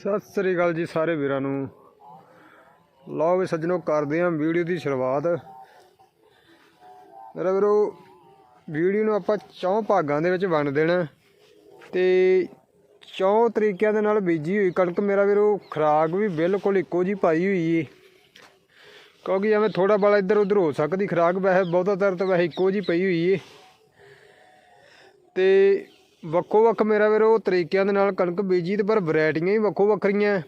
ਸਤਿ ਸ੍ਰੀ ਅਕਾਲ ਜੀ ਸਾਰੇ ਵੀਰਾਂ ਨੂੰ। ਲਓ ਵੀ ਸੱਜਣੋ, ਕਰਦੇ ਆਂ ਵੀਡੀਓ ਦੀ ਸ਼ੁਰੂਆਤ। ਮੇਰਾ ਵੀਰੋ, ਵੀਡੀਓ ਨੂੰ ਆਪਾਂ ਚੌਂ ਭਾਗਾਂ ਦੇ ਵਿੱਚ ਵੰਡ ਦੇਣਾ। ਤੇ ਚੌਂ ਤਰੀਕਿਆਂ ਦੇ ਨਾਲ ਬੀਜੀ ਹੋਈ ਕਣਕ ਮੇਰਾ ਵੀਰੋ, ਖਰਾਕ ਵੀ ਬਿਲਕੁਲ ਇੱਕੋ ਜੀ ਪਾਈ ਹੋਈ ਏ। ਕਿਉਂਕਿ ਐਵੇਂ ਥੋੜਾ ਬਾਲਾ ਇੱਧਰ ਉੱਧਰ ਹੋ ਸਕਦੀ ਖਰਾਕ, ਵੈਸੇ ਬਹੁਤਾ ਤਰ ਤਾਂ ਵੈਸੇ ਇੱਕੋ ਜੀ ਪਈ ਹੋਈ ਏ। ਤੇ ਵੱਖੋ ਵੱਖ ਮੇਰਾ ਵੀਰੋ, ਤਰੀਕਿਆਂ ਦੇ ਨਾਲ ਕਣਕ ਬੀਜੀ ਤੇ ਪਰ ਵੈਰਾਈਟੀਆਂ ਹੀ ਵੱਖੋ ਵੱਖਰੀਆਂ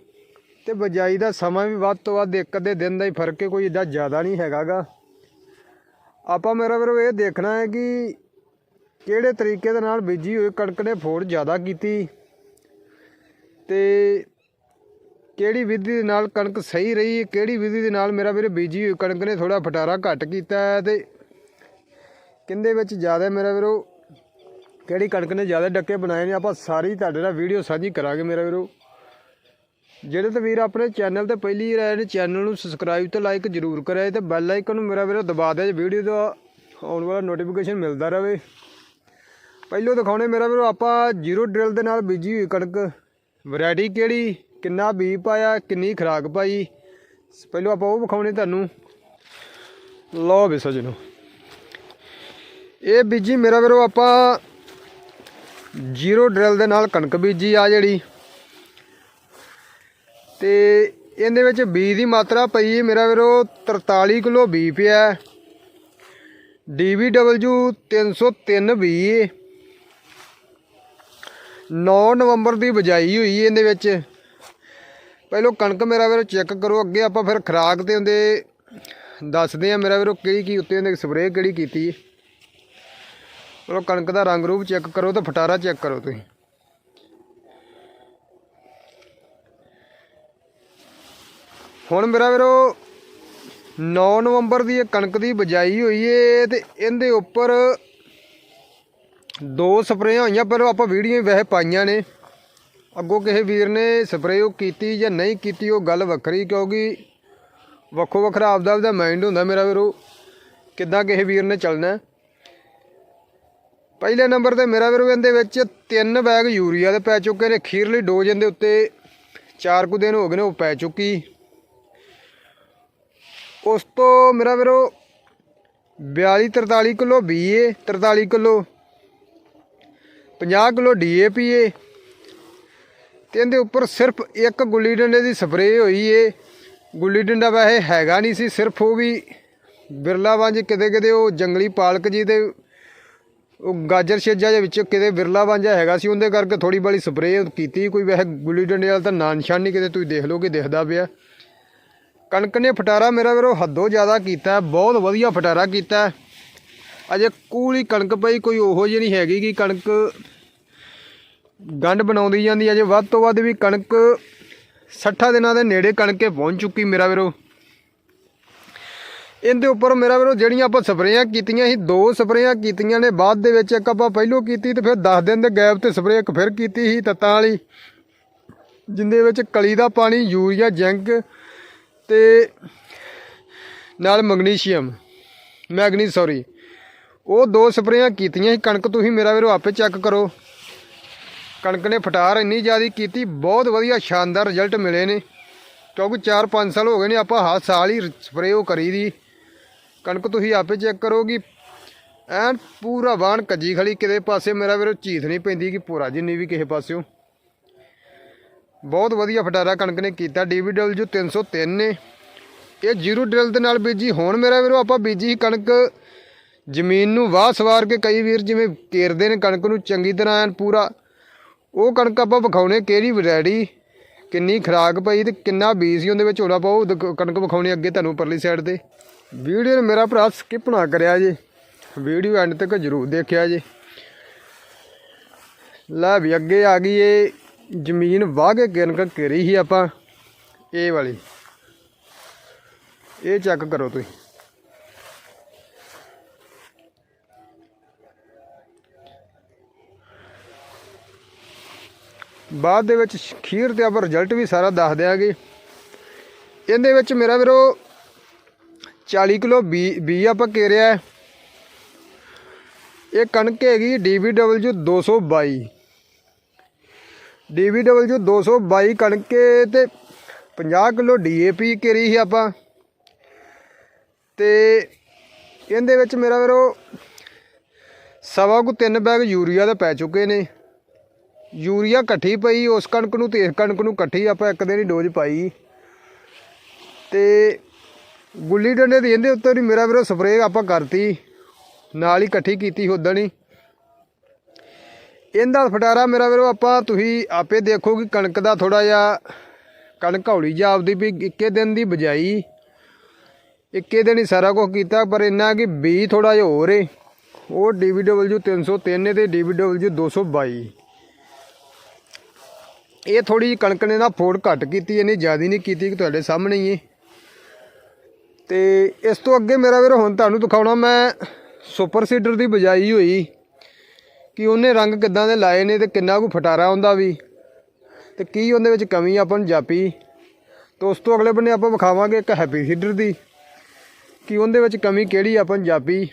ਤੇ ਬਜਾਈ ਦਾ ਸਮਾਂ ਵੀ ਵੱਧ ਤੋਂ ਵੱਧ ਇੱਕ ਅੱਧੇ ਦਿਨ ਦਾ ਹੀ ਫ਼ਰਕ ਹੈ, ਕੋਈ ਏਡਾ ਜ਼ਿਆਦਾ ਨਹੀਂ ਹੈਗਾਗਾ। ਆਪਾਂ ਮੇਰਾ ਵੀਰੋ, ਇਹ ਦੇਖਣਾ ਹੈ ਕਿ ਕਿਹੜੇ ਤਰੀਕੇ ਦੇ ਨਾਲ ਬੀਜੀ ਹੋਈ ਕਣਕ ਨੇ ਫੋੜ ਜ਼ਿਆਦਾ ਕੀਤੀ ਤੇ ਕਿਹੜੀ ਵਿਧੀ ਦੇ ਨਾਲ ਕਣਕ ਸਹੀ ਰਹੀ, ਕਿਹੜੀ ਵਿਧੀ ਦੇ ਨਾਲ ਮੇਰਾ ਵੀਰੇ ਬੀਜੀ ਹੋਈ ਕਣਕ ਨੇ ਥੋੜਾ ਫਟਾਰਾ ਘੱਟ ਕੀਤਾ ਹੈ ਤੇ ਕਿੰਦੇ ਵਿੱਚ ਜ਼ਿਆਦਾ ਮੇਰਾ ਵੀਰੋ ਕਿਹੜੀ ਕਣਕ ਨੇ ਜ਼ਿਆਦਾ ਡੱਕੇ ਬਣਾਏ ਨੇ, ਆਪਾਂ ਸਾਰੀ ਤੁਹਾਡੇ ਨਾਲ ਵੀਡੀਓ ਸਾਂਝੀ ਕਰਾਂਗੇ ਮੇਰਾ ਵੀਰੋ। ਜਿਹੜੇ ਤੇ ਵੀਰ ਆਪਣੇ ਚੈਨਲ ਤੇ ਪਹਿਲੀ ਵਾਰ ਆਏ ਨੇ, ਚੈਨਲ ਨੂੰ ਸਬਸਕ੍ਰਾਈਬ ਤੇ ਲਾਈਕ ਜਰੂਰ ਕਰਿਆ ਤੇ ਬੈਲ ਆਈਕਨ ਨੂੰ ਮੇਰਾ ਵੀਰੋ ਦਬਾ ਦਿਆ ਵੀਡੀਓ ਦਾ ਆਉਣ ਵਾਲਾ ਨੋਟੀਫਿਕੇਸ਼ਨ ਮਿਲਦਾ ਰਹੇ ਪਹਿਲੋਂ ਦਿਖਾਉਣੇ ਮੇਰਾ ਵੀਰੋ, ਆਪਾਂ ਜ਼ੀਰੋ ਡਰਿਲ ਦੇ ਨਾਲ ਬੀਜੀ ਹੋਈ ਕਣਕ। ਵੈਰਾਈਟੀ ਕਿਹੜੀ, ਕਿੰਨਾ ਬੀ ਪਾਇਆ, ਕਿੰਨੀ ਖਰਾਕ ਪਾਈ, ਪਹਿਲੋਂ ਆਪਾਂ ਉਹ ਵਿਖਾਉਣੇ ਤੁਹਾਨੂੰ। ਲਓ ਵੀ ਸਜਣੋ। ਇਹ ਬੀਜੀ ਮੇਰਾ ਵੀਰੋ ਆਪਾਂ ਜ਼ੀਰੋ ਡਰਿਲ ਦੇ ਨਾਲ ਕਣਕ ਬੀਜੀ ਆ ਜਿਹੜੀ। ਤੇ ਇਹਦੇ ਵਿੱਚ ਬੀ ਦੀ ਮਾਤਰਾ ਪਈ ਹੈ ਮੇਰਾ ਵੀਰੋ 43 ਕਿਲੋ ਬੀ ਪਿਆ। DVW 303 ਬੀ ਹੈ 9 ਨਵੰਬਰ ਦੀ ਬਜਾਈ ਹੋਈ ਇਹਦੇ ਵਿੱਚ। ਪਹਿਲੋਂ ਕਣਕ ਮੇਰਾ ਵੀਰੋ ਚੈੱਕ ਕਰੋ, ਅੱਗੇ ਆਪਾਂ ਫਿਰ ਖਰਾਕ ਤੇ ਹੁੰਦੇ ਦੱਸਦੇ ਆ ਮੇਰਾ ਵੀਰੋ ਕਿਹੜੀ ਕੀ ਉੱਤੇ ਉਹਨੇ ਸਪਰੇਅ ਕਿਹੜੀ ਕੀਤੀ ਹੈ ਚਲੋ ਕਣਕ ਦਾ ਰੰਗ ਰੂਪ ਚੈੱਕ ਕਰੋ ਤੇ ਫਟਾਰਾ ਚੈੱਕ ਕਰੋ ਤੁਸੀਂ। ਹੁਣ ਮੇਰਾ ਵੀਰੋ 9 ਨਵੰਬਰ ਦੀ ਇਹ ਕਣਕ ਦੀ ਬਜਾਈ ਹੋਈ ਏ ਤੇ ਇਹਦੇ ਉੱਪਰ ਦੋ ਸਪਰੇਆਂ ਹੋਈਆਂ। ਪਰ ਆਪਾਂ ਵੀਡੀਓ ਵੈਸੇ ਪਾਈਆਂ ਨੇ। ਅੱਗੋਂ ਕਿਸੇ ਵੀਰ ਨੇ ਸਪਰੇਅ ਉਹ ਕੀਤੀ ਜਾਂ ਨਹੀਂ ਕੀਤੀ ਉਹ ਗੱਲ ਵੱਖਰੀ ਕਿਉਂਕਿ ਵੱਖੋ ਵੱਖਰਾ ਆਪਦਾ ਆਪਦਾ ਮਾਈਂਡ ਹੁੰਦਾ ਮੇਰਾ ਵੀਰੋ। ਕਿੱਦਾਂ ਕਿਸੇ ਵੀਰ ਨੇ ਚੱਲਣਾ। ਪਹਿਲੇ ਨੰਬਰ ਤੇ ਮੇਰਾ ਵੀਰੋ ਇਹਦੇ ਵਿੱਚ ਤਿੰਨ ਬੈਗ ਯੂਰੀਆ ਦੇ ਪੈ ਚੁੱਕੇ ਨੇ। ਖੀਰਲੀ ਡੋਜ਼ ਇਹਦੇ ਉੱਤੇ ਚਾਰ ਕੁ ਦਿਨ ਹੋ ਗਏ ਨੇ, ਉਹ ਪੈ ਚੁੱਕੀ। ਉਸ ਤੋਂ ਮੇਰਾ ਵੀਰੋ 42 43 ਕਿਲੋ ਬੀਏ 43 ਕਿਲੋ 50 ਕਿਲੋ ਡੀਏਪੀ ਏ ਤੇ ਇਹਦੇ ਉੱਪਰ ਸਿਰਫ ਇੱਕ ਗੁੱਲੀ ਡੰਡੇ ਦੀ ਸਪਰੇਅ ਹੋਈ ਏ। ਗੁੱਲੀ ਡੰਡਾ ਵੈਸੇ ਹੈਗਾ ਨਹੀਂ ਸੀ, ਸਿਰਫ ਉਹ ਵੀ ਬਿਰਲਾ ਵਾਂਝ ਕਿਤੇ ਕਿਤੇ ਉਹ ਜੰਗਲੀ ਪਾਲਕ ਜੀ ਦੇ ਉਹ ਗਾਜਰ ਛੇਜਾ ਦੇ ਵਿੱਚ ਕਿਤੇ ਵਿਰਲਾ ਵਾਂਝਾ ਹੈਗਾ ਸੀ, ਉਹਦੇ ਕਰਕੇ ਥੋੜੀ ਬਾਲੀ ਸਪਰੇਅ ਕੀਤੀ ਕੋਈ, ਵੈਸੇ ਗੁੱਲੀ ਡੰਡੇ ਵਾਲਾ ਤਾਂ ਨਾਂ ਨਿਸ਼ਾਨ ਨਹੀਂ ਕਿਤੇ, ਤੁਸੀਂ ਦੇਖ ਲਓਗੇ ਦਿਖਦਾ ਪਿਆ। ਕਣਕ ਨੇ ਫਟਾਰਾ ਮੇਰਾ ਵੀਰੋ ਹੱਦੋਂ ਜ਼ਿਆਦਾ ਕੀਤਾ, ਬਹੁਤ ਵਧੀਆ ਫਟਾਰਾ ਕੀਤਾ। ਅਜੇ ਕੂਲੀ ਕਣਕ ਪਈ, ਕੋਈ ਉਹੋ ਜਿਹੀ ਨਹੀਂ ਹੈਗੀ ਕਿ ਕਣਕ ਗੰਢ ਬਣਾਉਂਦੀ ਜਾਂਦੀ, ਅਜੇ ਵੱਧ ਤੋਂ ਵੱਧ ਵੀ ਕਣਕ 60 ਦਿਨਾਂ ਦੇ ਨੇੜੇ ਕਣਕੇ ਪਹੁੰਚ ਚੁੱਕੀ ਮੇਰਾ ਵੀਰੋ। ਇਹਦੇ ਉੱਪਰ ਮੇਰਾ ਵੀਰੋ ਜਿਹੜੀਆਂ ਆਪਾਂ ਸਪਰੇਆਂ ਕੀਤੀਆਂ ਸੀ, ਦੋ ਸਪਰੇਆਂ ਕੀਤੀਆਂ ਨੇ, ਬਾਅਦ ਦੇ ਵਿੱਚ ਇੱਕ ਆਪਾਂ ਪਹਿਲੋਂ ਕੀਤੀ ਤੇ ਫਿਰ 10 ਦਿਨ ਦੇ ਗੈਪ ਤੇ ਸਪਰੇਅ ਇੱਕ ਫਿਰ ਕੀਤੀ ਸੀ ਤੱਤਾਂ ਵਾਲੀ, ਜਿੰਦੇ ਵਿੱਚ ਕਲੀ ਦਾ ਪਾਣੀ, ਯੂਰੀਆ, ਜ਼ਿੰਕ ਤੇ ਨਾਲ ਮੈਗਨੀਸ਼ੀਅਮ, ਮੈਗਨੀ, ਸੌਰੀ। ਉਹ ਦੋ ਸਪਰੇਆਂ ਕੀਤੀਆਂ ਸੀ, ਕਣਕ ਤੁਸੀਂ ਮੇਰਾ ਵੀਰੋ ਆਪੇ ਚੈੱਕ ਕਰੋ। ਕਣਕ ਨੇ ਫਟਾਰ ਇੰਨੀ ਜ਼ਿਆਦਾ ਕੀਤੀ, ਬਹੁਤ ਵਧੀਆ ਸ਼ਾਨਦਾਰ ਰਿਜ਼ਲਟ ਮਿਲੇ ਨੇ। ਕਿਉਂਕਿ 4-5 ਸਾਲ ਹੋ ਗਏ ਨੇ, ਆਪਾਂ ਹਰ ਸਾਲ ਹੀ ਸਪਰੇਅ ਉਹ ਕਰੀ ਦੀ। ਕਣਕ ਤੁਸੀਂ ਆਪੇ ਚੈੱਕ ਕਰੋਗੀ। ਐਨ ਪੂਰਾ ਵਾਣ ਕੱਜੀ ਖਲੀ ਕਿਤੇ ਪਾਸੇ ਮੇਰਾ ਵੀਰੋ ਚੀਥ ਨਹੀਂ ਪੈਂਦੀ ਕਿ ਪੂਰਾ ਜਿੰਨੀ ਵੀ ਕਿਸੇ ਪਾਸਿਓ। ਬਹੁਤ ਵਧੀਆ ਫਟਾਰਾ ਕਣਕ ਨੇ ਕੀਤਾ। DVW 303 ਨੇ। ਇਹ ਜ਼ੀਰੋ ਡਰਿਲ ਦੇ ਨਾਲ ਬੀਜੀ। ਹੁਣ ਮੇਰਾ ਵੀਰੋ ਆਪਾਂ ਬੀਜੀ ਸੀ ਕਣਕ। ਜ਼ਮੀਨ ਨੂੰ ਵਾਹ ਸਵਾਰ ਕੇ ਕਈ ਵੀਰ ਜਿਵੇਂ ਕੇਰਦੇ ਨੇ ਕਣਕ ਨੂੰ ਚੰਗੀ ਤਰ੍ਹਾਂ ਐਨ ਪੂਰਾ। ਉਹ ਕਣਕ ਆਪਾਂ ਵਿਖਾਉਣੇ ਕਿਹੜੀ ਵੈਰਾਈਟੀ, ਕਿੰਨੀ ਖਰਾਕ ਪਈ ਤੇ ਕਿੰਨਾ ਬੀਜ ਸੀ ਉਹਦੇ ਵਿੱਚ ਹੋਣਾ ਪਾਉ ਕਣਕ ਵਿਖਾਉਣੀ ਅੱਗੇ ਤੁਹਾਨੂੰ ਪਰਲੀ ਸਾਈਡ ਤੇ। ਵੀਡੀਓ ਨੂੰ ਮੇਰਾ ਭਰਾ ਸਕਿਪ ਨਾ ਕਰਿਆ ਜੀ। ਵੀਡੀਓ ਐਂਡ ਤੱਕ ਜਰੂਰ ਦੇਖਿਆ ਜੀ। ਲੈ ਵੀ ਅੱਗੇ ਆ ਗਈ ਏ, ਜ਼ਮੀਨ ਵਾਹ ਕੇ ਕਣਕ ਘੇਰੀ ਸੀ ਆਪਾਂ। ਇਹ ਵਾਲੀ। ਇਹ ਚੈੱਕ ਕਰੋ ਤੁਸੀਂ। ਬਾਅਦ ਦੇ ਵਿੱਚ ਖੀਰ ਤੇ ਆਪਾਂ ਰਿਜ਼ਲਟ ਵੀ ਸਾਰਾ ਦੱਸ ਦਿਆਂਗੇ। ਇਹਦੇ ਵਿੱਚ ਮੇਰਾ ਵੀਰੋ 40 ਕਿਲੋ ਬੀ ਬੀ ਆਪਾਂ ਘੇਰਿਆ ਹੈ। ਇਹ ਕਣਕ ਹੈਗੀ DVW 222 DVW 222 ਕਣਕ ਤੇ 50 ਕਿਲੋ DAP ਕਰੀ ਸੀ ਆਪਾਂ। ਤੇ ਇਹਦੇ ਵਿੱਚ ਮੇਰਾ ਵੀਰੋ ਸਵਾ ਕੁ ਤਿੰਨ ਬੈਗ ਯੂਰੀਆ ਦੇ ਪੈ ਚੁੱਕੇ ਨੇ। ਯੂਰੀਆ ਇਕੱਠੀ ਪਈ, ਉਸ ਕਣਕ ਨੂੰ ਤੇ ਇਸ ਕਣਕ ਨੂੰ ਇਕੱਠੀ ਆਪਾਂ ਇੱਕ ਦਿਨ ਹੀ ਡੋਜ਼ ਪਾਈ। ਤੇ ਗੁੱਲੀ ਡੰਡੇ ਦੀ ਇਹਦੇ ਉੱਤੇ ਹੀ ਮੇਰਾ ਵੀਰੋ ਸਪਰੇਅ ਆਪਾਂ ਕਰਤੀ। ਨਾਲ ਹੀ ਇਕੱਠੀ ਕੀਤੀ ਉਦਣ ਹੀ। ਇਹਦਾ ਫਟਾਰਾ ਮੇਰਾ ਵੀਰੋ ਆਪਾਂ ਤੁਸੀਂ ਆਪੇ ਦੇਖੋ ਕਿ ਕਣਕ ਦਾ ਥੋੜਾ ਜਿਹਾ, ਕਣਕ ਹੌਲੀ ਜਾ ਆਪਦੀ ਵੀ ਇੱਕੇ ਦਿਨ ਦੀ ਬਜਾਈ। ਇੱਕੇ ਦਿਨ ਹੀ ਸਾਰਾ ਕੁਝ ਕੀਤਾ, ਪਰ ਇੰਨਾ ਕਿ ਬੀ ਥੋੜਾ ਜਿਹਾ ਹੋਰ ਏ। ਉਹ DVW 303 ਏ ਤੇ DVW 222 ਇਹ ਥੋੜੀ ਜਿਹੀ ਕਣਕ ਨੇ ਨਾ ਫੋੜ ਘੱਟ ਕੀਤੀ ਇਹਨੇ ਜ਼ਿਆਦਾ ਨਹੀਂ ਕੀਤੀ ਕਿ ਤੁਹਾਡੇ ਸਾਹਮਣੇ ਹੀ ਏ। ਤੇ ਇਸ ਤੋਂ ਅੱਗੇ ਮੇਰਾ ਵੀਰ ਹੁਣ ਤੁਹਾਨੂੰ ਦਿਖਾਉਣਾ, ਮੈਂ ਸੁਪਰ ਸੀਡਰ ਦੀ ਬਜਾਈ ਹੋਈ। ਕਿ ਉਹਨੇ ਰੰਗ ਕਿੱਦਾਂ ਦੇ ਲਾਏ ਨੇ ਤੇ ਕਿੰਨਾ ਕੁ ਫਟਾਰਾ ਹੁੰਦਾ ਵੀ, ਤੇ ਕੀ ਉਹਦੇ ਵਿੱਚ ਕਮੀ ਆਪਾਂ ਨੂੰ ਜਾਪੀ। ਤੇ ਉਸ ਤੋਂ ਅਗਲੇ ਬੰਨੇ ਆਪਾਂ ਵਿਖਾਵਾਂਗੇ ਇੱਕ ਹੈਪੀ ਸੀਡਰ ਦੀ, ਕਿ ਉਹਦੇ ਵਿੱਚ ਕਮੀ ਕਿਹੜੀ ਆਪਾਂ ਨੂੰ ਜਾਪੀ।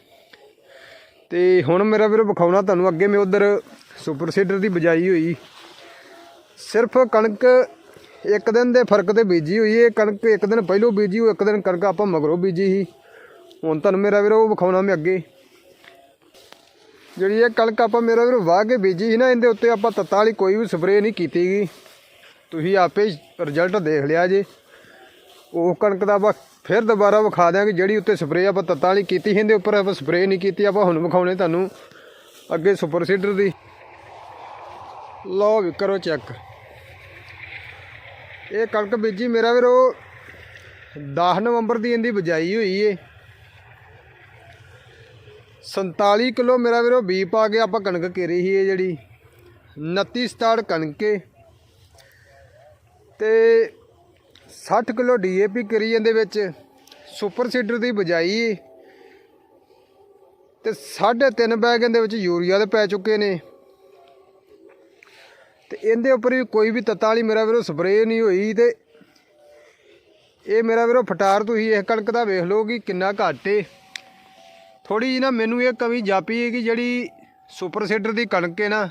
ਤੇ ਹੁਣ ਮੇਰਾ ਵੀਰ ਵਿਖਾਉਣਾ ਤੁਹਾਨੂੰ ਅੱਗੇ, ਮੈਂ ਉਧਰ ਸੁਪਰ ਸੀਡਰ ਦੀ ਬਜਾਈ ਹੋਈ। ਸਿਰਫ ਕਣਕ ਇੱਕ ਦਿਨ ਦੇ ਫ਼ਰਕ ਤੇ ਬੀਜੀ ਹੋਈ ਇਹ ਕਣਕ ਇੱਕ ਦਿਨ ਪਹਿਲੋਂ ਬੀਜੀ ਹੋਈ, ਇੱਕ ਦਿਨ ਕਣਕ ਆਪਾਂ ਮਗਰੋਂ ਬੀਜੀ ਸੀ। ਹੁਣ ਤੁਹਾਨੂੰ ਮੇਰਾ ਵੀਰ ਉਹ ਵਿਖਾਉਣਾ ਮੈਂ ਅੱਗੇ। ਜਿਹੜੀ ਇਹ ਕਣਕ ਆਪਾਂ ਮੇਰਾ ਵੀਰ ਵਾਹ ਕੇ ਬੀਜੀ ਸੀ ਨਾ, ਇਹਦੇ ਉੱਤੇ ਆਪਾਂ ਤੱਤਾਂ ਵਾਲੀ ਕੋਈ ਵੀ ਸਪਰੇਅ ਨਹੀਂ ਕੀਤੀ ਗਈ ਤੁਸੀਂ ਆਪੇ ਰਿਜ਼ਲਟ ਦੇਖ ਲਿਆ ਜੇ। ਉਹ ਕਣਕ ਦਾ ਆਪਾਂ ਫਿਰ ਦੁਬਾਰਾ ਵਿਖਾ ਦਿਆਂਗੇ, ਜਿਹੜੀ ਉੱਤੇ ਸਪਰੇਅ ਆਪਾਂ ਤੱਤਾਂ ਵਾਲੀ ਕੀਤੀ ਸੀ, ਇਹਦੇ ਉੱਪਰ ਆਪਾਂ ਸਪਰੇਅ ਨਹੀਂ ਕੀਤੀ, ਆਪਾਂ ਹੁਣ ਵਿਖਾਉਣੇ ਤੁਹਾਨੂੰ ਅੱਗੇ ਸੁਪਰ ਸੀਡਰ ਦੀ। ਲਓ ਵੀ ਕਰੋ ਚੈੱਕ। ਇਹ ਕਣਕ ਬੀਜੀ ਮੇਰਾ ਵੀਰੋ 10 ਨਵੰਬਰ ਦੀ ਇਹਦੀ ਬਜਾਈ ਹੋਈ ਏ। 47 ਕਿਲੋ ਮੇਰਾ ਵੀਰੋ ਬੀ ਪਾ ਕੇ ਆਪਾਂ ਕਣਕ ਕੇਰੀ ਸੀ ਇਹ ਜਿਹੜੀ। 29 ਸਟਾਰ ਕਣਕੇ ਤੇ 60 ਕਿਲੋ ਡੀਏਪੀ ਕਰੀ ਇਹਦੇ ਵਿੱਚ। ਸੁਪਰ ਸੀਡਰ ਦੀ ਬਜਾਈ ਏ। ਤੇ 3.5 ਬੈਗ ਇਹਦੇ ਵਿੱਚ ਯੂਰੀਆ ਦੇ ਪੈ ਚੁੱਕੇ ਨੇ। ਤੇ ਇਹਦੇ ਉੱਪਰ ਵੀ ਕੋਈ ਵੀ ਤੱਤਾਂ ਵਾਲੀ ਮੇਰਾ ਵੀਰੋ ਸਪਰੇਅ ਨਹੀਂ ਹੋਈ ਤੇ ਇਹ ਮੇਰਾ ਵੀਰੋ ਫਟਾਰ ਤੁਸੀਂ ਇਹ ਕਣਕ ਦਾ ਵੇਖ ਲਓ ਕਿ ਕਿੰਨਾ ਘੱਟ ਏ। ਥੋੜੀ ਜਿਹੀ ਨਾ ਮੈਨੂੰ ਇਹ ਕਮੀ ਜਾਪੀ ਹੈ ਕਿ ਜਿਹੜੀ ਸੁਪਰ ਸੀਡਰ ਦੀ ਕਣਕ ਹੈ ਨਾ,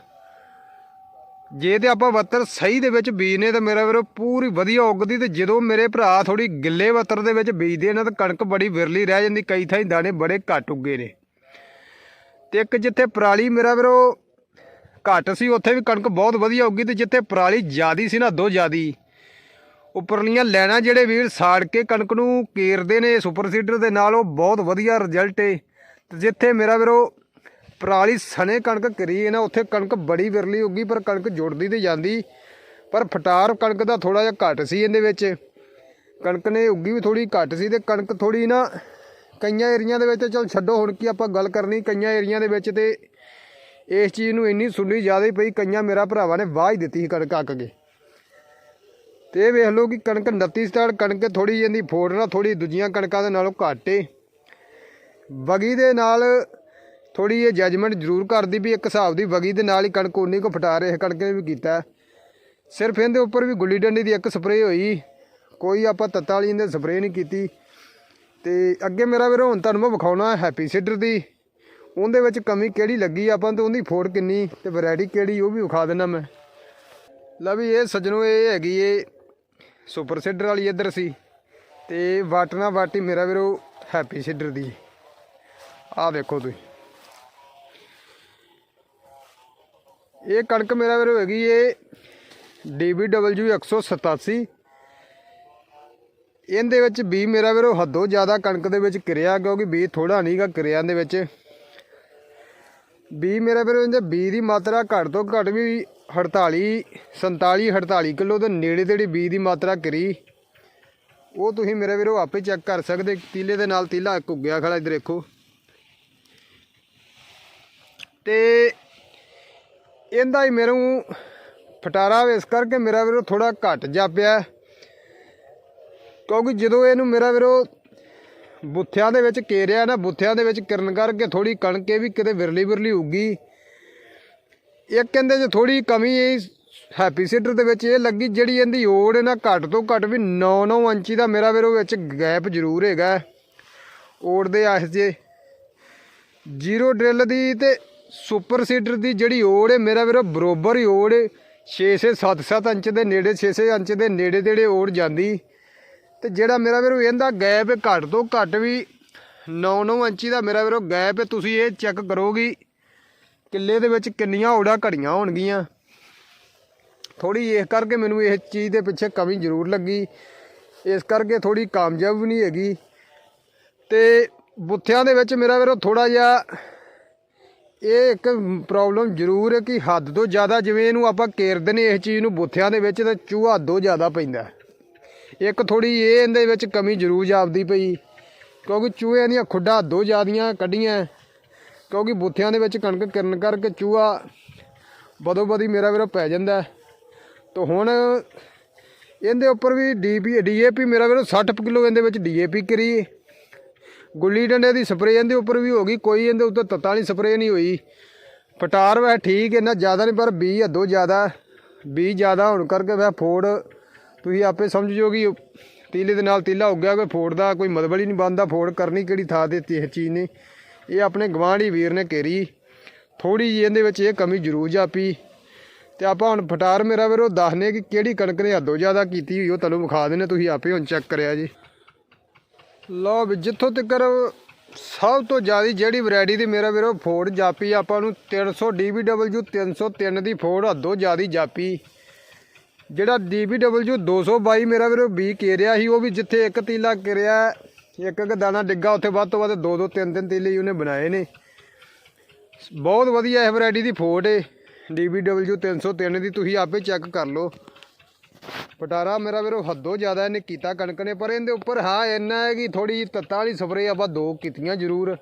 ਜੇ ਤੇ ਆਪਾਂ ਵੱਤਰ ਸਹੀ ਦੇ ਵਿੱਚ ਬੀਜਨੇ ਤਾਂ ਮੇਰਾ ਵੀਰੋ ਪੂਰੀ ਵਧੀਆ ਉੱਗਦੀ ਤੇ ਜਦੋਂ ਮੇਰੇ ਭਰਾ ਥੋੜੀ ਗਿੱਲੇ ਵੱਤਰ ਦੇ ਵਿੱਚ ਬੀਜਦੇ ਨਾ ਤਾਂ ਕਣਕ ਬੜੀ ਵਿਰਲੀ ਰਹਿ ਜਾਂਦੀ, ਕਈ ਥਾਈਂ ਦਾਣੇ ਬੜੇ ਘੱਟ ਉੱਗੇ ਨੇ। ਤੇ ਇੱਕ ਜਿੱਥੇ ਪਰਾਲੀ ਮੇਰਾ ਵੀਰੋ ਘੱਟ ਸੀ, ਉੱਥੇ ਵੀ ਕਣਕ ਬਹੁਤ ਵਧੀਆ ਉੱਗੀ ਤੇ ਜਿੱਥੇ ਪਰਾਲੀ ਜ਼ਿਆਦੀ ਸੀ ਨਾ, ਦੋ ਜ਼ਿਆਦੀ। ਉੱਪਰਲੀਆਂ ਲੈਣਾ ਜਿਹੜੇ ਵੀਰ ਸਾੜ ਕੇ ਕਣਕ ਨੂੰ ਕੇਰਦੇ ਨੇ ਸੁਪਰ ਸੀਡਰ ਦੇ ਨਾਲ, ਉਹ ਬਹੁਤ ਵਧੀਆ ਰਿਜ਼ਲਟ ਏ। ਤੇ ਜਿੱਥੇ ਮੇਰਾ ਵੀਰੋ ਪਰਾਲੀ ਸਣੇ ਕਣਕ ਕਰੀ ਹੈ ਨਾ, ਉੱਥੇ ਕਣਕ ਬੜੀ ਵਿਰਲੀ ਉੱਗੀ, ਪਰ ਕਣਕ ਜੁੜਦੀ ਤੇ ਜਾਂਦੀ। ਪਰ ਫਟਾਰ ਕਣਕ ਦਾ ਥੋੜਾ ਜਿਹਾ ਘੱਟ ਸੀ ਇਹਦੇ ਵਿੱਚ। ਕਣਕ ਨੇ ਉੱਗੀ ਵੀ ਥੋੜੀ ਘੱਟ ਸੀ ਤੇ ਕਣਕ ਥੋੜੀ ਨਾ ਕਈਆਂ ਏਰੀਆਂ ਦੇ ਵਿੱਚ, ਚਲ ਛੱਡੋ ਹੁਣ ਕੀ ਆਪਾਂ ਗੱਲ ਕਰਨੀ, ਕਈਆਂ ਏਰੀਆਂ ਦੇ ਵਿੱਚ ਤੇ ਇਸ ਚੀਜ਼ ਨੂੰ ਇੰਨੀ ਸੁੰਡੀ ਜ਼ਿਆਦਾ ਪਈ, ਕਈਆਂ ਮੇਰਾ ਭਰਾਵਾਂ ਨੇ ਵਾਹ ਹੀ ਦਿੱਤੀ ਸੀ ਕਣਕ ਅੱਕ ਕੇ। ਤੇ ਇਹ ਵੇਖ ਲਓ ਕਿ ਕਣਕ 29 ਸਟਾਰ ਕਣਕ ਥੋੜੀ ਜਾਂਦੀ ਫੋੜ ਨਾ ਥੋੜੀ ਦੂਜੀਆਂ ਕਣਕਾਂ ਦੇ ਨਾਲੋਂ ਘੱਟ ਏ। ਬਗੀ ਦੇ ਨਾਲ ਥੋੜੀ ਇਹ ਜੱਜਮੈਂਟ ਜ਼ਰੂਰ ਕਰਦੀ ਵੀ ਇੱਕ ਹਿਸਾਬ ਦੀ ਬਗੀ ਦੇ ਨਾਲ ਹੀ ਕਣਕ ਉਨੀ ਕੋ ਫਟਾ ਰਹੇ, ਕਣਕ ਨੇ ਵੀ ਕੀਤਾ। ਸਿਰਫ ਇਹਦੇ ਉੱਪਰ ਵੀ ਗੁੱਲੀ ਡੰਡੀ ਦੀ ਇੱਕ ਸਪਰੇਅ ਹੋਈ। ਕੋਈ ਆਪਾਂ ਤੱਤਾਂ ਵਾਲੀ ਇਹਦੇ ਸਪਰੇਅ ਨਹੀਂ ਕੀਤੀ। ਤੇ ਅੱਗੇ ਮੇਰਾ ਵੀਰ, ਹੁਣ ਤੁਹਾਨੂੰ ਮੈਂ ਵਿਖਾਉਣਾ ਹੈਪੀ ਸੀਡਰ ਦੀ। ਉਹਦੇ ਵਿੱਚ ਕਮੀ ਕਿਹੜੀ ਲੱਗੀ ਆਪਾਂ ਤੇ ਉਹਦੀ ਫੋੜ ਕਿੰਨੀ ਤੇ ਵੈਰਾਈਟੀ ਕਿਹੜੀ ਉਹ ਵੀ ਵਿਖਾ ਦੇਣਾ ਮੈਂ। ਲੈ ਵੀ ਇਹ ਸੱਜਣੋ ਇਹ ਹੈਗੀ ਏ ਸੁਪਰ ਸੀਡਰ ਵਾਲੀ ਇੱਧਰ ਸੀ ਤੇ ਵਾਟਣਾ ਵਾਟੀ ਮੇਰਾ ਵੀਰੋ ਹੈਪੀ ਸੀਡਰ ਦੀ। ਆਹ ਵੇਖੋ ਤੁਸੀਂ। ਇਹ ਕਣਕ ਮੇਰਾ ਵੀਰੋ ਹੈਗੀ ਏ DBW 187 ਇਹਦੇ ਵਿੱਚ ਬੀ ਮੇਰਾ ਵੀਰੋ ਹੱਦੋਂ ਜ਼ਿਆਦਾ ਕਣਕ ਦੇ ਵਿੱਚ ਕਿਰਿਆ, ਕਿਉਂਕਿ ਬੀ ਥੋੜਾ ਨਹੀਂਗਾ ਕਿਰਿਆ ਦੇ ਵਿੱਚ। ਬੀ ਮੇਰਾ ਵੀਰੋ, ਇਹਦੇ ਬੀ ਦੀ ਮਾਤਰਾ ਘੱਟ ਤੋਂ ਘੱਟ ਵੀ 48 47 48 ਕਿਲੋ ਦੇ ਨੇੜੇ ਤੇੜੀ ਬੀ ਦੀ ਮਾਤਰਾ ਕਰੀ। ਉਹ ਤੁਸੀਂ ਮੇਰੇ ਵੀਰੋ, ਆਪੇ ਚੈੱਕ ਕਰ ਸਕਦੇ, ਤੀਲੇ ਦੇ ਨਾਲ ਤੀਲਾ ਇੱਕ ਉੱਗਿਆ ਖੜਾ ਇੱਧਰ ਦੇਖੋ। ਤੇ ਇਹਦਾ ਹੀ ਮੈਨੂੰ ਫਟਾਰਾ ਇਸ ਕਰਕੇ ਮੇਰਾ ਵੀਰੋ ਥੋੜਾ ਘੱਟ ਜਾਪਿਆ। ਕਿਉਂਕਿ ਜਦੋਂ ਇਹਨੂੰ ਮੇਰਾ ਵੀਰੋ ਬੁੱਥਿਆਂ ਦੇ ਵਿੱਚ ਕੇਰਿਆ ਨਾ, ਬੁੱਥਿਆਂ ਦੇ ਵਿੱਚ ਕਿਰਨ ਕਰਕੇ ਥੋੜੀ ਕਣਕੇ ਵੀ ਕਿਤੇ ਵਿਰਲੀ ਵਿਰਲੀ ਉੱਗੀ। ਇੱਕ ਕਹਿੰਦੇ ਜੇ ਥੋੜੀ ਕਮੀ ਹੈਪੀ ਸੀਡਰ ਦੇ ਵਿੱਚ ਇਹ ਲੱਗੀ, ਜਿਹੜੀ ਇਹਦੀ ਓੜ ਹੈ ਨਾ, ਘੱਟ ਤੋਂ ਘੱਟ ਵੀ 9-9 ਇੰਚੀ ਦਾ ਮੇਰਾ ਵੀਰੋ ਵਿੱਚ ਗੈਪ ਜ਼ਰੂਰ ਹੈਗਾ। ਓੜ ਦੇ ਆਸ ਜੇ। ਜ਼ੀਰੋ ਡਰਿਲ ਦੀ ਤੇ ਸੁਪਰ ਸੀਡਰ ਦੀ ਜਿਹੜੀ ਓੜ ਹੈ, ਮੇਰਾ ਵੀਰੋ ਬਰੋਬਰ ਹੀ ਓੜ ਹੈ। 6-6 7-7 ਇੰਚ ਦੇ ਨੇੜੇ 6-6 ਇੰਚ ਦੇ ਨੇੜੇ ਤੇੜੇ ਓੜ ਜਾਂਦੀ। ਤੇ ਜਿਹੜਾ ਮੇਰਾ ਵੀਰੋ ਇਹਦਾ ਗੈਪ ਘੱਟ ਤੋਂ ਘੱਟ ਵੀ 9-9 ਇੰਚੀ ਦਾ ਮੇਰਾ ਵੀਰੋ ਗੈਪ ਤੁਸੀਂ ਇਹ ਚੈੱਕ ਕਰੋਗੇ ਕਿੱਲੇ ਦੇ ਵਿੱਚ ਕਿੰਨੀਆਂ ਓੜਾਂ ਘੜੀਆਂ ਹੋਣਗੀਆਂ। ਥੋੜੀ ਇਸ ਕਰਕੇ ਮੈਨੂੰ ਇਸ ਚੀਜ਼ ਦੇ ਪਿੱਛੇ ਕਮੀ ਜ਼ਰੂਰ ਲੱਗੀ। ਇਸ ਕਰਕੇ ਥੋੜੀ ਕਾਮਯਾਬ ਵੀ ਨਹੀਂ ਹੈਗੀ। ਤੇ ਬੁੱਥਿਆਂ ਦੇ ਵਿੱਚ ਮੇਰਾ ਵੀਰੋ ਥੋੜਾ ਜਿਹਾ ਇਹ ਇੱਕ ਪ੍ਰੋਬਲਮ ਜ਼ਰੂਰ ਹੈ ਕਿ ਹੱਦ ਤੋਂ ਜ਼ਿਆਦਾ ਜਿਵੇਂ ਇਹਨੂੰ ਆਪਾਂ ਕੇਰਦੇ ਨੇ ਇਸ ਚੀਜ਼ ਨੂੰ ਬੁੱਥਿਆਂ ਦੇ ਵਿੱਚ, ਤਾਂ ਚੂਹਾ ਹੱਦੋਂ ਜ਼ਿਆਦਾ ਪੈਂਦਾ। ਇੱਕ ਥੋੜੀ ਇਹ ਇਹਦੇ ਵਿੱਚ ਕਮੀ ਜ਼ਰੂਰ ਜਾਪਦੀ ਪਈ, ਕਿਉਂਕਿ ਚੂਹਿਆਂ ਦੀਆਂ ਖੁੱਡਾਂ ਹੱਦੋਂ ਜ਼ਿਆਦੀਆਂ ਕੱਢੀਆਂ, ਕਿਉਂਕਿ ਬੁੱਥਿਆਂ ਦੇ ਵਿੱਚ ਕਣਕ ਕਿਰਨ ਕਰਕੇ ਚੂਹਾ ਬਦੋ ਬਦੀ ਮੇਰਾ ਵੀਰੋ ਪੈ ਜਾਂਦਾ। ਤਾਂ ਹੁਣ ਇਹਦੇ ਉੱਪਰ ਵੀ ਡੀਪੀ, ਡੀਏਪੀ ਮੇਰਾ ਵੀਰੋ 60 ਕਿਲੋ ਇਹਦੇ ਵਿੱਚ ਡੀਏਪੀ ਕਰੀ। ਗੁੱਲੀ ਡੰਡੇ ਦੀ ਸਪਰੇਅ ਇਹਦੇ ਉੱਪਰ ਵੀ ਹੋ ਗਈ, ਕੋਈ ਇਹਦੇ ਉੱਤੇ ਤੱਤਾਂ ਵਾਲੀ ਸਪਰੇਅ ਨਹੀਂ ਹੋਈ। ਪਟਾਰ ਵੈ ਠੀਕ ਇੰਨਾ ਜ਼ਿਆਦਾ ਨਹੀਂ, ਪਰ ਬੀ ਹੱਦੋਂ ਜ਼ਿਆਦਾ ਬੀ ਜ਼ਿਆਦਾ ਹੋਣ ਕਰਕੇ ਵੈ ਫੋੜ ਤੁਸੀਂ ਆਪੇ ਸਮਝ ਜੋ ਕਿ ਤੀਲੇ ਦੇ ਨਾਲ ਤੀਲਾ ਹੋ ਗਿਆ ਕੋਈ ਫੋੜ ਦਾ, ਕੋਈ ਮਤਲਬ ਹੀ ਨਹੀਂ ਬਣਦਾ, ਫੋੜ ਕਰਨੀ ਕਿਹੜੀ ਥਾਂ ਦੇ ਇਹ ਚੀਜ਼ ਨੇ। ਇਹ ਆਪਣੇ ਗਵਾਂਢੀ ਵੀਰ ਨੇ ਘੇਰੀ। ਥੋੜੀ ਜਿਹੀ ਇਹਦੇ ਵਿੱਚ ਇਹ ਕਮੀ ਜ਼ਰੂਰ ਜਾਪੀ। ਤੇ ਆਪਾਂ ਹੁਣ ਫਟਾਰ ਮੇਰਾ ਵੀਰੋ ਦੱਸਨੇ ਕਿ ਕਿਹੜੀ ਕਣਕ ਨੇ ਹੱਦੋਂ ਜ਼ਿਆਦਾ ਕੀਤੀ ਹੋਈ, ਉਹ ਤੁਹਾਨੂੰ ਵਿਖਾ ਦਿੰਨੇ ਤੁਸੀਂ ਆਪੇ ਹੁਣ ਚੈੱਕ ਕਰਿਆ ਜੀ। ਲਓ ਵੀ ਜਿੱਥੋਂ ਤੱਕ ਸਭ ਤੋਂ ਜ਼ਿਆਦਾ ਜਿਹੜੀ ਵੈਰਾਈਟੀ ਦੀ ਮੇਰਾ ਵੀਰੋ ਫੋੜ ਜਾਪੀ, ਆਪਾਂ ਨੂੰ 300 DBW 303 ਦੀ ਫੋੜ ਹੱਦੋਂ ਜ਼ਿਆਦਾ ਜਾਪੀ। ਜਿਹੜਾ DBW 222 ਮੇਰਾ ਵੀਰੋ 20 ਕਿਰਿਆ ਸੀ, ਉਹ ਵੀ ਜਿੱਥੇ ਇੱਕ ਤੀਲਾ ਕਿਰਿਆ, ਇੱਕ ਇੱਕ ਦਾਣਾ ਡਿੱਗਾ, ਉੱਥੇ ਵੱਧ ਤੋਂ ਵੱਧ ਦੋ ਦੋ ਤਿੰਨ ਤਿੰਨ ਤੀਲੇ ਉਹਨੇ ਬਣਾਏ ਨੇ। ਬਹੁਤ ਵਧੀਆ ਇਹ ਵੈਰਾਈਟੀ ਦੀ ਫੋੜ ਏ DBW 303 ਦੀ, ਤੁਸੀਂ ਆਪੇ ਚੈੱਕ ਕਰ ਲਓ। ਪਟਾਰਾ ਮੇਰਾ ਵੀਰੋ ਹੱਦੋਂ ਜ਼ਿਆਦਾ ਇਹਨੇ ਕੀਤਾ ਕਣਕ ਨੇ, ਪਰ ਇਹਦੇ ਉੱਪਰ ਹਾਂ ਇੰਨਾ ਹੈ ਕਿ ਥੋੜੀ ਤੱਤਾਂ ਵਾਲੀ ਸਪਰੇਅ ਆਪਾਂ ਦੋ ਕੀਤੀਆਂ ਜ਼ਰੂਰ।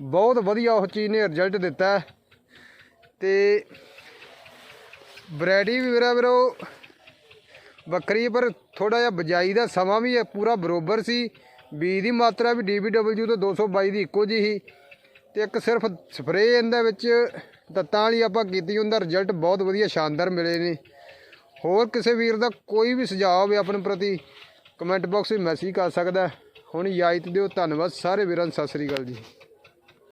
ਬਹੁਤ ਵਧੀਆ ਉਹ ਚੀਜ਼ ਨੇ ਰਿਜ਼ਲਟ ਦਿੱਤਾ। ਹੈ। ਤੇ ਵੈਰਾਈਟੀ ਵੀ ਮੇਰਾ ਵੀਰੋ ਵੱਖਰੀ ਪਰ ਥੋੜਾ ਜਿਹਾ ਬਜਾਈ ਦਾ ਸਮਾਂ ਵੀ ਇਹ ਪੂਰਾ ਬਰੋਬਰ ਸੀ। ਬੀਜ ਦੀ ਮਾਤਰਾ ਵੀ DBW ਤੋਂ 222 ਦੀ ਇੱਕੋ ਜਿਹੀ ਸੀ। ਤੇ ਇੱਕ ਸਿਰਫ ਸਪਰੇਅ ਇਹਦੇ ਵਿੱਚ ਤੱਤਾਂ ਵਾਲੀ ਆਪਾਂ ਕੀਤੀ, ਉਹਦਾ ਰਿਜ਼ਲਟ ਬਹੁਤ ਵਧੀਆ, ਸ਼ਾਨਦਾਰ ਮਿਲੇ ਨੇ। ਹੋਰ ਕਿਸੇ ਵੀਰ ਦਾ ਕੋਈ ਵੀ ਸੁਝਾਅ ਹੋਵੇ ਆਪਣੇ ਪ੍ਰਤੀ, ਕਮੈਂਟ ਬਾਕਸ ਵਿੱਚ ਮੈਸੇਜ ਕਰ ਸਕਦਾ ਹੁਣ ਇਜਾਜ਼ਤ ਦਿਓ, ਧੰਨਵਾਦ ਸਾਰੇ ਵੀਰਾਂ ਨੂੰ ਸਤਿ ਸ੍ਰੀ ਅਕਾਲ ਜੀ।